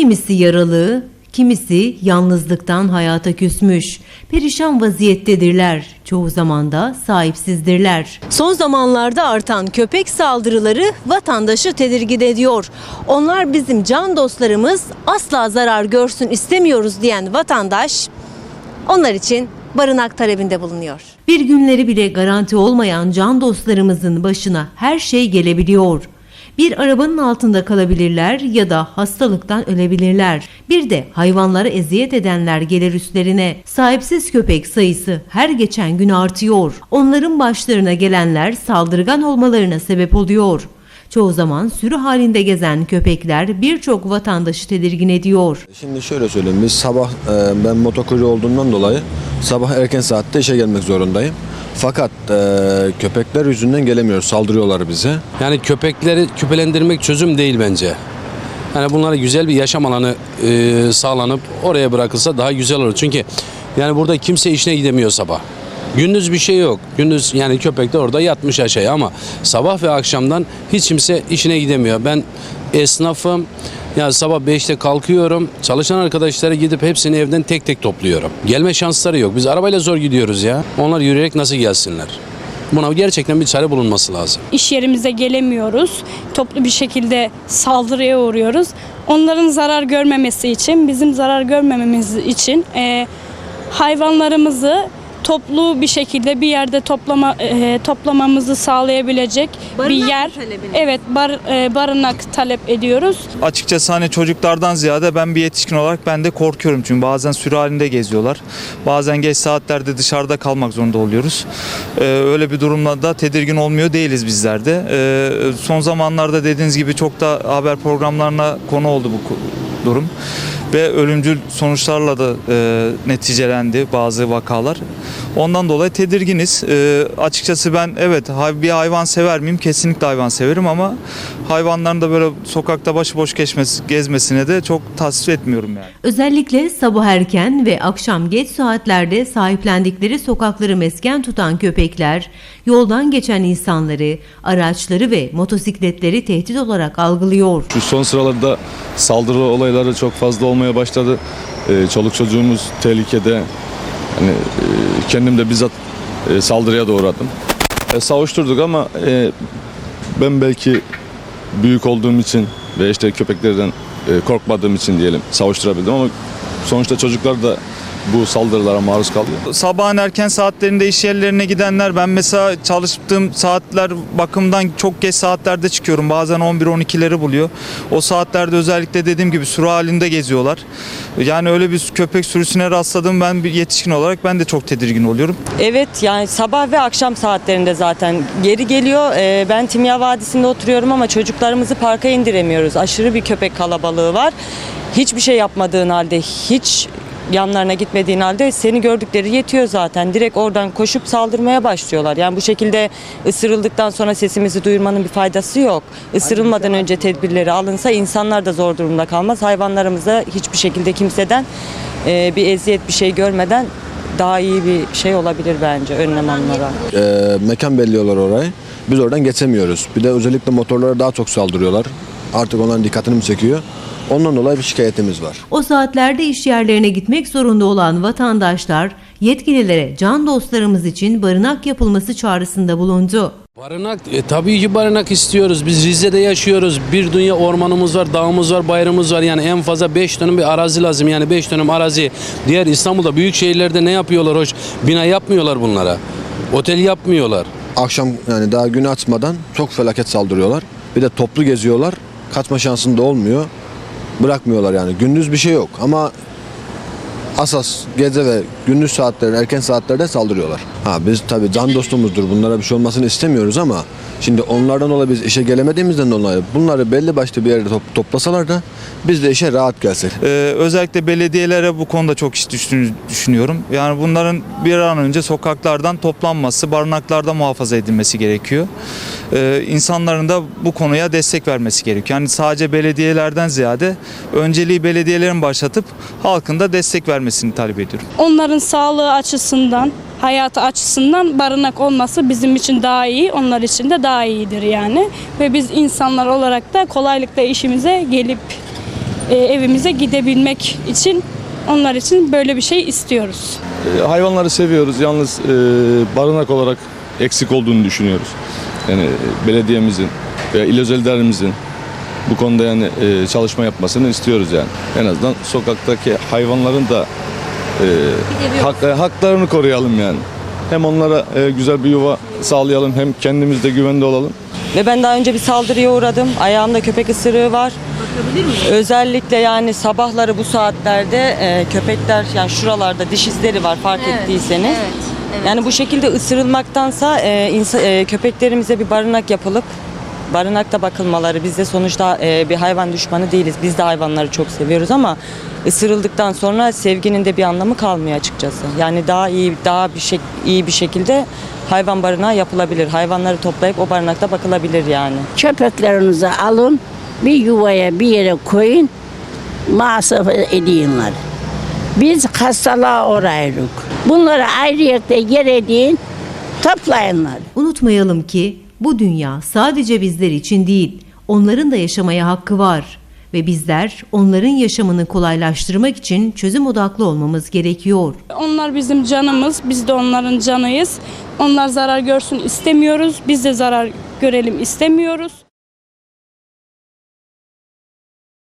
kimisi yaralı, kimisi yalnızlıktan hayata küsmüş. Perişan vaziyettedirler. Çoğu zaman da sahipsizdirler. Son zamanlarda artan köpek saldırıları vatandaşı tedirgin ediyor. Onlar bizim can dostlarımız asla zarar görsün istemiyoruz diyen vatandaş onlar için barınak talebinde bulunuyor. Bir günleri bile garanti olmayan can dostlarımızın başına her şey gelebiliyor. Bir arabanın altında kalabilirler ya da hastalıktan ölebilirler. Bir de hayvanlara eziyet edenler gelir üstlerine. Sahipsiz köpek sayısı her geçen gün artıyor. Onların başlarına gelenler saldırgan olmalarına sebep oluyor. Çoğu zaman sürü halinde gezen köpekler birçok vatandaşı tedirgin ediyor. Şimdi şöyle söyleyeyim biz sabah e, ben motokurye olduğumdan dolayı sabah erken saatte işe gelmek zorundayım. Fakat e, köpekler yüzünden gelemiyoruz saldırıyorlar bize. Yani köpekleri küpelendirmek çözüm değil bence. Yani bunlara güzel bir yaşam alanı e, sağlanıp oraya bırakılsa daha güzel olur. Çünkü yani burada kimse işine gidemiyor sabah. Gündüz bir şey yok. Gündüz yani köpek de orada yatmış aşağıya ama sabah ve akşamdan hiç kimse işine gidemiyor. Ben esnafım. Yani sabah 5'te kalkıyorum. Çalışan arkadaşlara gidip hepsini evden tek tek topluyorum. Gelme şansları yok. Biz arabayla zor gidiyoruz ya. Onlar yürüyerek nasıl gelsinler? Buna gerçekten bir çare bulunması lazım. iş yerimize gelemiyoruz. Toplu bir şekilde saldırıya uğruyoruz. Onların zarar görmemesi için, bizim zarar görmememiz için e, hayvanlarımızı toplu bir şekilde bir yerde toplama e, toplamamızı sağlayabilecek bir yer. Evet, bar, e, barınak talep ediyoruz. Açıkçası hani çocuklardan ziyade ben bir yetişkin olarak ben de korkuyorum çünkü bazen sürü halinde geziyorlar. Bazen geç saatlerde dışarıda kalmak zorunda oluyoruz. Ee, öyle bir durumda da tedirgin olmuyor değiliz bizler de. Ee, son zamanlarda dediğiniz gibi çok da haber programlarına konu oldu bu durum. Ve ölümcül sonuçlarla da e, neticelendi bazı vakalar. Ondan dolayı tedirginiz. Ee, açıkçası ben evet bir hayvan sever miyim? Kesinlikle hayvan severim ama hayvanların da böyle sokakta başıboş geçmesi, gezmesine de çok tasvip etmiyorum yani. Özellikle sabah erken ve akşam geç saatlerde sahiplendikleri sokakları mesken tutan köpekler, yoldan geçen insanları, araçları ve motosikletleri tehdit olarak algılıyor. Şu son sıralarda saldırı olayları çok fazla olmaya başladı. Ee, çoluk çocuğumuz tehlikede. Hani e, kendim de bizzat e, saldırıya da uğradım. E, savuşturduk ama e, ben belki büyük olduğum için ve işte köpeklerden e, korkmadığım için diyelim savuşturabildim ama sonuçta çocuklar da bu saldırılara maruz kalıyor. Sabahın erken saatlerinde iş yerlerine gidenler ben mesela çalıştığım saatler bakımdan çok geç saatlerde çıkıyorum. Bazen 11-12'leri buluyor. O saatlerde özellikle dediğim gibi sürü halinde geziyorlar. Yani öyle bir köpek sürüsüne rastladım ben bir yetişkin olarak ben de çok tedirgin oluyorum. Evet yani sabah ve akşam saatlerinde zaten geri geliyor. Ee, ben Timya Vadisi'nde oturuyorum ama çocuklarımızı parka indiremiyoruz. Aşırı bir köpek kalabalığı var. Hiçbir şey yapmadığın halde, hiç yanlarına gitmediğin halde seni gördükleri yetiyor zaten. Direkt oradan koşup saldırmaya başlıyorlar. Yani bu şekilde ısırıldıktan sonra sesimizi duyurmanın bir faydası yok. Isırılmadan önce tedbirleri alınsa insanlar da zor durumda kalmaz. Hayvanlarımıza hiçbir şekilde kimseden e, bir eziyet bir şey görmeden daha iyi bir şey olabilir bence önlem alınarak. E, mekan belliyorlar orayı. Biz oradan geçemiyoruz. Bir de özellikle motorlara daha çok saldırıyorlar. Artık onların dikkatini mi çekiyor? Ondan dolayı bir şikayetimiz var. O saatlerde iş yerlerine gitmek zorunda olan vatandaşlar yetkililere can dostlarımız için barınak yapılması çağrısında bulundu. Barınak, e, tabii ki barınak istiyoruz. Biz Rize'de yaşıyoruz. Bir dünya ormanımız var, dağımız var, bayramımız var. Yani en fazla 5 dönüm bir arazi lazım. Yani 5 dönüm arazi. Diğer İstanbul'da büyük şehirlerde ne yapıyorlar hoş? Bina yapmıyorlar bunlara. Otel yapmıyorlar. Akşam yani daha günü açmadan çok felaket saldırıyorlar. Bir de toplu geziyorlar. Kaçma şansın da olmuyor. Bırakmıyorlar yani. Gündüz bir şey yok ama asas gece ve gündüz saatlerinde erken saatlerde saldırıyorlar. Ha biz tabii can dostumuzdur. Bunlara bir şey olmasını istemiyoruz ama şimdi onlardan dolayı biz işe gelemediğimizden dolayı bunları belli başlı bir yerde top- toplasalar da biz de işe rahat gelsek. Ee, özellikle belediyelere bu konuda çok iş düştüğünü düşünüyorum. Yani bunların bir an önce sokaklardan toplanması, barınaklarda muhafaza edilmesi gerekiyor. Ee, insanların da bu konuya destek vermesi gerekiyor. Yani sadece belediyelerden ziyade önceliği belediyelerin başlatıp halkın da destek vermesini talep ediyorum. Onların sağlığı açısından, hayatı açısından barınak olması bizim için daha iyi, onlar için de daha iyidir yani. Ve biz insanlar olarak da kolaylıkla işimize gelip e, evimize gidebilmek için onlar için böyle bir şey istiyoruz. E, hayvanları seviyoruz. Yalnız e, barınak olarak eksik olduğunu düşünüyoruz. Yani e, belediyemizin veya il özellerimizin bu konuda yani e, çalışma yapmasını istiyoruz yani. En azından sokaktaki hayvanların da e, hak- e, haklarını koruyalım yani. Hem onlara e, güzel bir yuva sağlayalım hem kendimiz de güvende olalım. Ve ben daha önce bir saldırıya uğradım. Ayağımda köpek ısırığı var. Özellikle yani sabahları bu saatlerde e, köpekler yani şuralarda diş izleri var fark ettiyseniz. Yani bu şekilde ısırılmaktansa e, insa- e, köpeklerimize bir barınak yapılıp barınakta bakılmaları. Biz de sonuçta e, bir hayvan düşmanı değiliz. Biz de hayvanları çok seviyoruz ama ısırıldıktan sonra sevginin de bir anlamı kalmıyor açıkçası. Yani daha iyi daha bir şey iyi bir şekilde hayvan barınağı yapılabilir. Hayvanları toplayıp o barınakta bakılabilir yani. Köpeklerinizi alın, bir yuvaya bir yere koyun, masraf edinler. Biz hastalığa uğrayırız. Bunları ayrıyette yer edin, toplayınlar. Unutmayalım ki bu dünya sadece bizler için değil, onların da yaşamaya hakkı var ve bizler onların yaşamını kolaylaştırmak için çözüm odaklı olmamız gerekiyor. Onlar bizim canımız, biz de onların canıyız. Onlar zarar görsün istemiyoruz, biz de zarar görelim istemiyoruz.